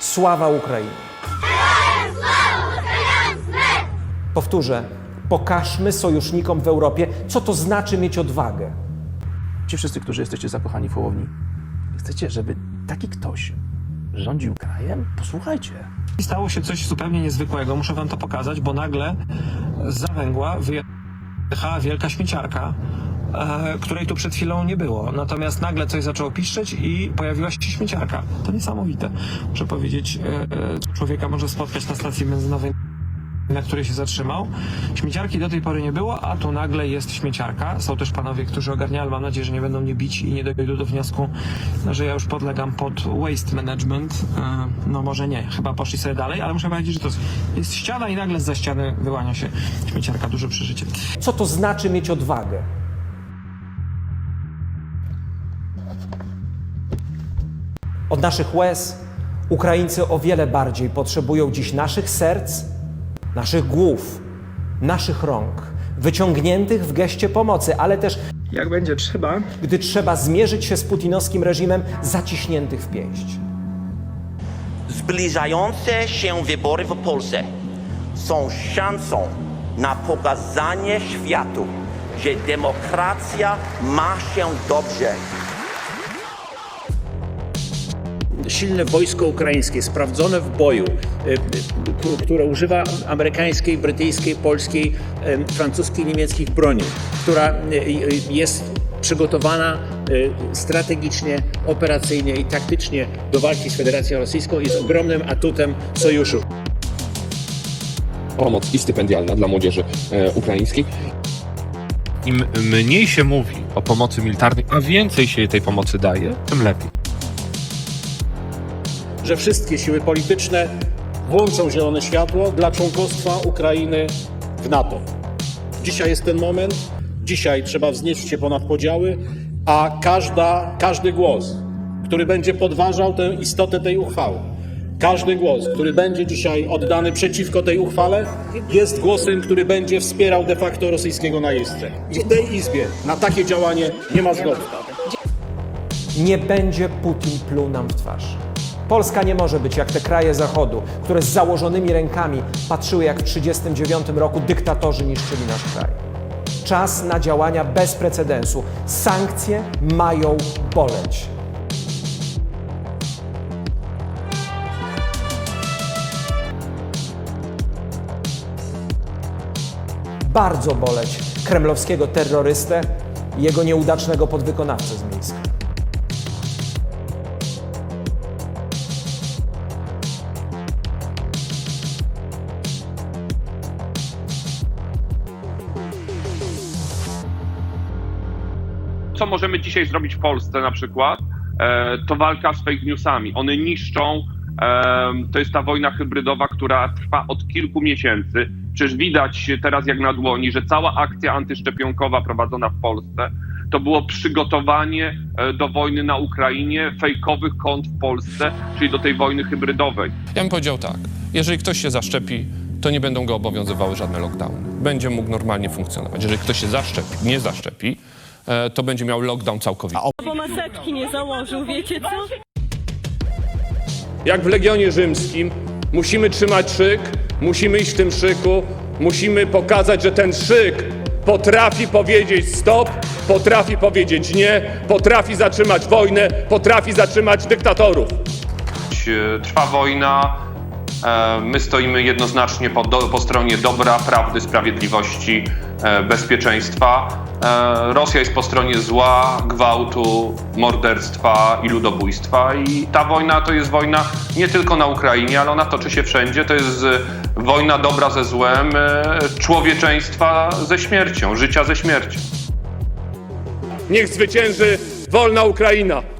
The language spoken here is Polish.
Sława Ukrainie! Powtórzę, pokażmy sojusznikom w Europie, co to znaczy mieć odwagę. Ci wszyscy, którzy jesteście zakochani w Hołowni, chcecie, żeby taki ktoś rządził krajem? Posłuchajcie. Stało się coś zupełnie niezwykłego, muszę wam to pokazać, bo nagle z zawęgła wyjechała wielka śmieciarka, e, której tu przed chwilą nie było. Natomiast nagle coś zaczęło piszczeć i pojawiła się śmieciarka. To niesamowite. Muszę powiedzieć, e, e, człowieka może spotkać na stacji benzynowej na której się zatrzymał. Śmieciarki do tej pory nie było, a tu nagle jest śmieciarka. Są też panowie, którzy ogarniają, mam nadzieję, że nie będą mnie bić i nie dojdą do wniosku, że ja już podlegam pod waste management. No może nie, chyba poszli sobie dalej, ale muszę powiedzieć, że to jest- jest ściana i nagle za ściany wyłania się śmieciarka. Duże przeżycie. Co to znaczy mieć odwagę? Od naszych łez Ukraińcy o wiele bardziej potrzebują dziś naszych serc, naszych głów, naszych rąk, wyciągniętych w geście pomocy, ale też Jak będzie trzeba, gdy trzeba zmierzyć się z putinowskim reżimem zaciśniętych w pięść. Zbliżające się wybory w Polsce są szansą na pokazanie światu, że demokracja ma się dobrze. Silne wojsko ukraińskie, sprawdzone w boju, k- które używa amerykańskiej, brytyjskiej, polskiej, francuskiej, niemieckich broni, która y, jest przygotowana y, strategicznie, operacyjnie i taktycznie do walki z Federacją Rosyjską, jest ogromnym atutem sojuszu. pomoc i stypendialna dla młodzieży e, ukraińskiej. Im mniej się mówi o pomocy militarnej, a więcej się tej pomocy daje, tym lepiej. Że wszystkie siły polityczne włączą zielone światło dla członkostwa Ukrainy w NATO. Dzisiaj jest ten moment, dzisiaj trzeba wznieść się ponad podziały, a każda, każdy głos, który będzie podważał tę istotę tej uchwały, każdy głos, który będzie dzisiaj oddany przeciwko tej uchwale, jest głosem, który będzie wspierał de facto rosyjskiego najeźdźcę. I w tej Izbie na takie działanie nie ma zgody. Nie będzie Putin pluł nam w twarz. Polska nie może być jak te kraje Zachodu, które z założonymi rękami patrzyły jak w 1939 roku dyktatorzy niszczyli nasz kraj. Czas na działania bez precedensu. Sankcje mają boleć. Bardzo boleć kremlowskiego terrorystę i jego nieudacznego podwykonawcę z Mińska. Co możemy dzisiaj zrobić w Polsce na przykład, e, to walka z fake newsami. One niszczą, e, to jest ta wojna hybrydowa, która trwa od kilku miesięcy. Przecież widać teraz jak na dłoni, że cała akcja antyszczepionkowa prowadzona w Polsce to było przygotowanie e, do wojny na Ukrainie, fejkowych kont w Polsce, czyli do tej wojny hybrydowej. Ja bym powiedział tak, jeżeli ktoś się zaszczepi, to nie będą go obowiązywały żadne lockdowny. Będzie mógł normalnie funkcjonować. Jeżeli ktoś się zaszczepi, nie zaszczepi, e, to będzie miał lockdown całkowity. Bo maseczki nie założył, wiecie co? Jak w Legionie Rzymskim musimy trzymać szyk, musimy iść w tym szyku, musimy pokazać, że ten szyk potrafi powiedzieć stop, potrafi powiedzieć nie, potrafi zatrzymać wojnę, potrafi zatrzymać dyktatorów. E, Trwa wojna, my stoimy jednoznacznie po, do, po stronie dobra, prawdy, sprawiedliwości, e, bezpieczeństwa. E, Rosja jest po stronie zła, gwałtu, morderstwa i ludobójstwa i ta wojna to jest wojna nie tylko na Ukrainie, ale ona toczy się wszędzie. To jest e, wojna dobra ze złem, e, człowieczeństwa ze śmiercią, życia ze śmiercią. Niech zwycięży wolna Ukraina!